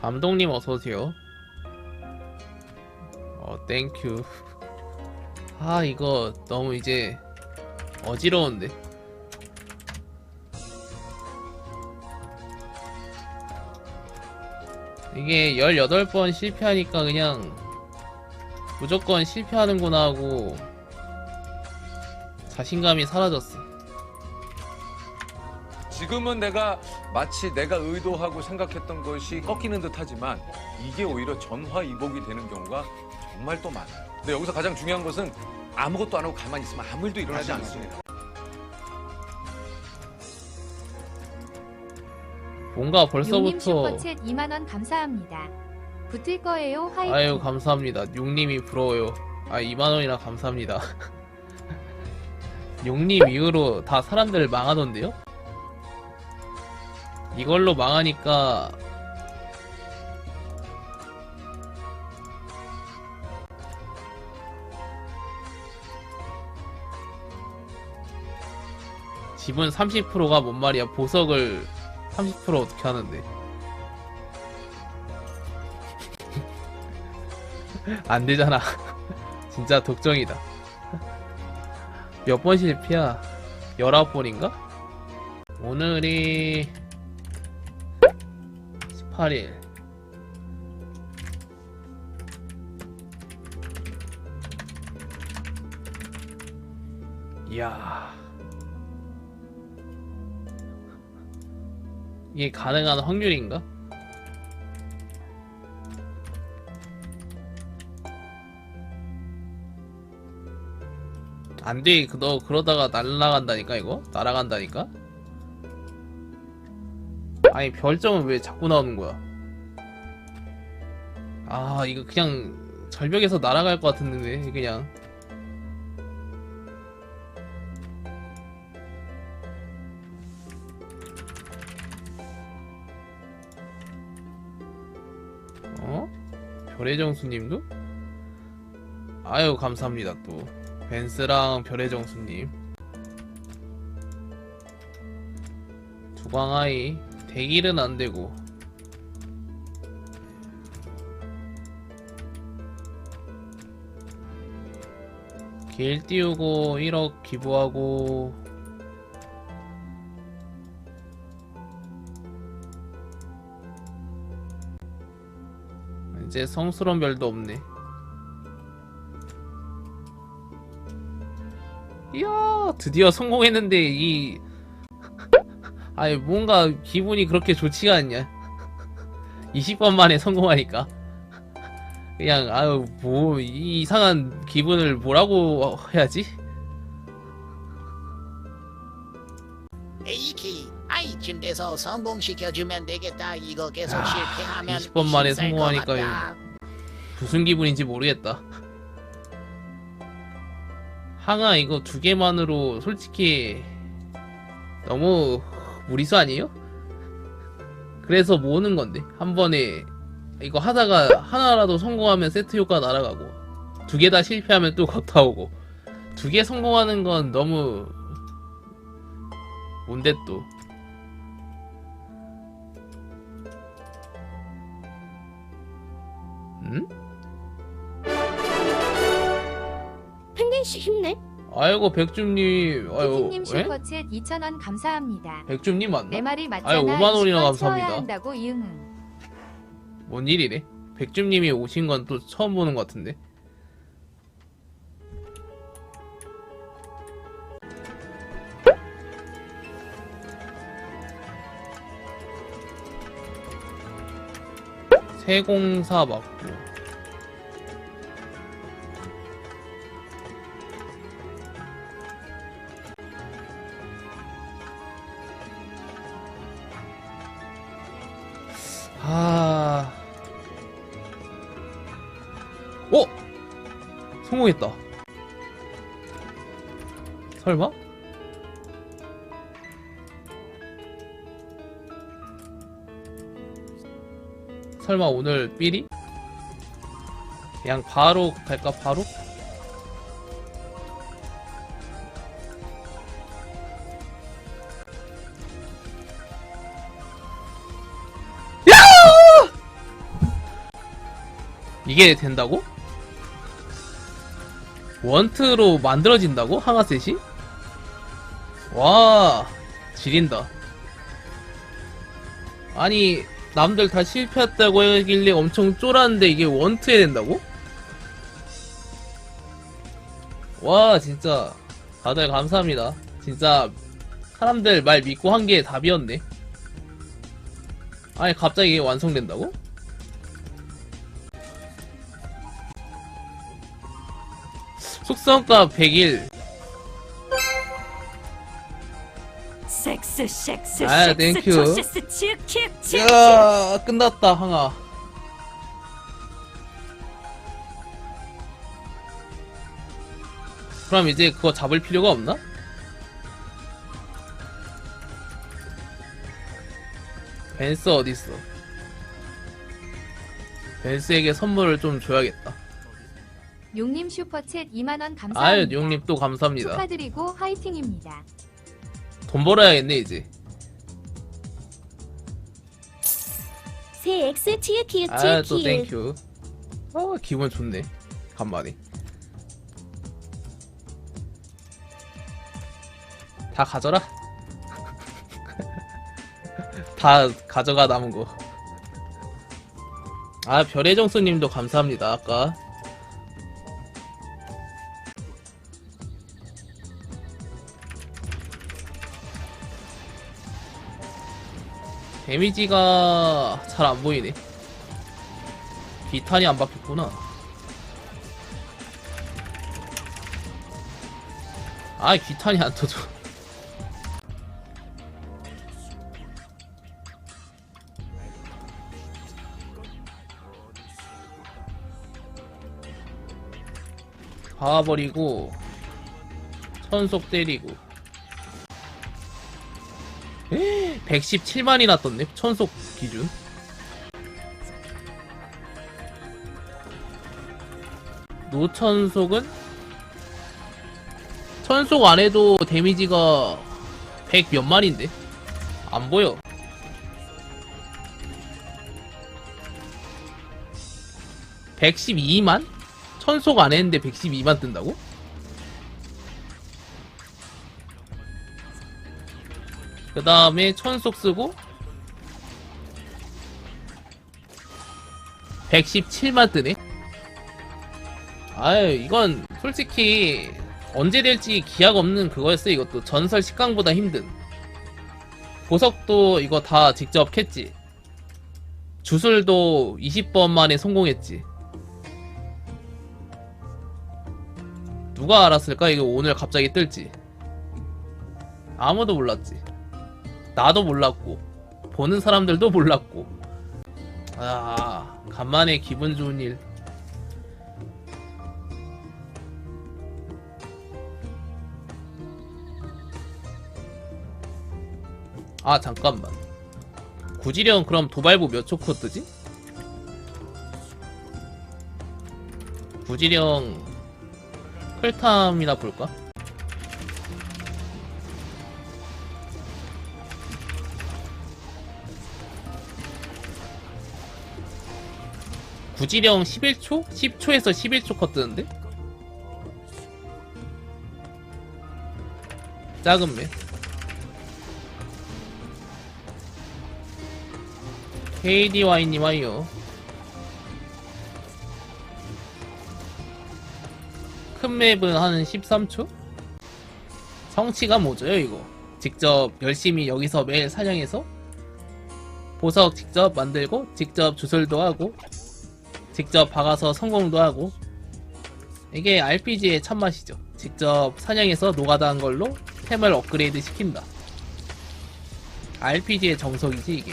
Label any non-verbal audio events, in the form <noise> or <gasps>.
감독님 어서오세요. 어, 땡큐. 아, 이거 너무 이제 어지러운데. 이게 18번 실패하니까 그냥 무조건 실패하는구나 하고 자신감이 사라졌어. 지금은 내가 마치 내가 의도하고 생각했던 것이 꺾이는 듯하지만 이게 오히려 전화위복이 되는 경우가 정말 또 많아요. 근데 여기서 가장 중요한 것은 아무것도 안 하고 가만히 있으면 아무 일도 일어나지 않습니다. 뭔가 용님 벌써부터 슈퍼챗 2만 원 감사합니다. 붙을 거예요. 화이팅. 아유 감사합니다. 용님이 부러워요. 아 2만 원이나 감사합니다. <laughs> 용님 이후로 다 사람들 망하던데요? 이걸로 망하니까 지분 30%가 뭔 말이야 보석을 30% 어떻게 하는데 <laughs> 안 되잖아. <laughs> 진짜 독정이다. 몇 번 실패야? 19번인가? 오늘이 18일. 이야. 이게 가능한 확률인가? 안 돼. 그, 너 그러다가 날라간다니까 이거? 날아간다니까? 아니 별점은 왜 자꾸 나오는 거야? 아 이거 그냥 절벽에서 날아갈 것 같은데 그냥 어? 별의 정수님도? 아유 감사합니다 또 벤스랑 별의 정수님 두광아이 대길은 안되고. 길 띄우고 1억 기부하고. 이제 성스러운 별도 없네. 이야 드디어 성공했는데 이 아니 뭔가 기분이 그렇게 좋지가 않냐. <laughs> 20번 만에 성공하니까. 그냥 아유 뭐 이- 이상한 기분을 뭐라고 해야지? 에이키 아이쯤돼서 성공시켜주면 되겠다. 이거 계속 야, 실패하면 20번 만에 힘들 것 성공하니까 같다. 무슨 기분인지 모르겠다. 항아 이거 두 개만으로 솔직히 너무 무리수 아니에요? 그래서 모으는 건데 한 번에 이거 하다가 하나라도 성공하면 세트 효과 날아가고 두 개 다 실패하면 또 걷다 오고 두 개 성공하는 건 너무 뭔데 또 응? 펭귄 씨 힘내. 아이고 백줌님 아유 피디님 왜? 슈퍼챗 2천 원 감사합니다. 백줌님 맞나? 내 말이 맞잖아. 아유, 5만 원이나 20번 감사합니다. 채워야 한다고 이응. 뭔 일이래? 백줌님이 오신 건 또 처음 보는 것 같은데 세공사 맞고 아... 어? 성공했다. 설마? 설마 오늘 삐리? 그냥 바로 갈까 바로? 이게 된다고? 원트로 만들어진다고? 항아셋이? 와 지린다 아니 남들 다 실패했다고 하길래 엄청 쫄았는데 이게 원트에 된다고? 와 진짜 다들 감사합니다 진짜 사람들 말 믿고 한 게 답이었네 아니 갑자기 완성된다고? 숙성가 100일. 섹스 섹스 아, 섹스 땡큐. 치키치 야 끝났다 항아. 그럼 이제 그거 잡을 필요가 없나? 벤스 어딨어? 벤스에게 선물을 좀 줘야겠다 용님 슈퍼챗 2만원 아유 감사합니다. 용님 또 감사합니다. 축하드리고 화이팅입니다. 돈 벌어야겠네 이제. 새 X 치읓 키읔 아 치읓 또 키읔. 땡큐 어 기분 좋네. 간만에 다 가져라. <laughs> 다 가져가 남은 거 아 별의 정수님도 감사합니다 아까 데미지가 잘 안 보이네 비탄이 안 박혔구나. 아, 기탄이 안 터져. <laughs> 박아버리고, 천속 때리고. <gasps> 117만이나 떴네, 천속 기준. 노천속은 천속 안 해도 데미지가 100몇 마리인데 안 보여. (112만) 천속 안 했는데 112만 뜬다고? 그 다음에 천속 쓰고 117만 뜨네. 아유 이건 솔직히 언제 될지 기약 없는 그거였어 이것도. 전설 10강보다 힘든. 보석도 이거 다 직접 캤지. 주술도 20번 만에 성공했지. 누가 알았을까? 이거 오늘 갑자기 뜰지. 아무도 몰랐지 나도 몰랐고 보는 사람들도 몰랐고 아 간만에 기분 좋은 일 아 잠깐만 구지령 그럼 도발부 몇 초코 뜨지? 구지령 클탐이나 볼까? 구지령 11초? 10초에서 11초 컷 뜨는데? 작은 맵 KDY님 와요. 큰 맵은 한 13초? 성취가 뭐죠, 이거? 직접 열심히 여기서 매일 사냥해서 보석 직접 만들고, 직접 주술도 하고, 직접 박아서 성공도 하고, 이게 RPG의 참맛이죠. 직접 사냥해서 노가다 한 걸로 템을 업그레이드 시킨다. RPG의 정석이지, 이게.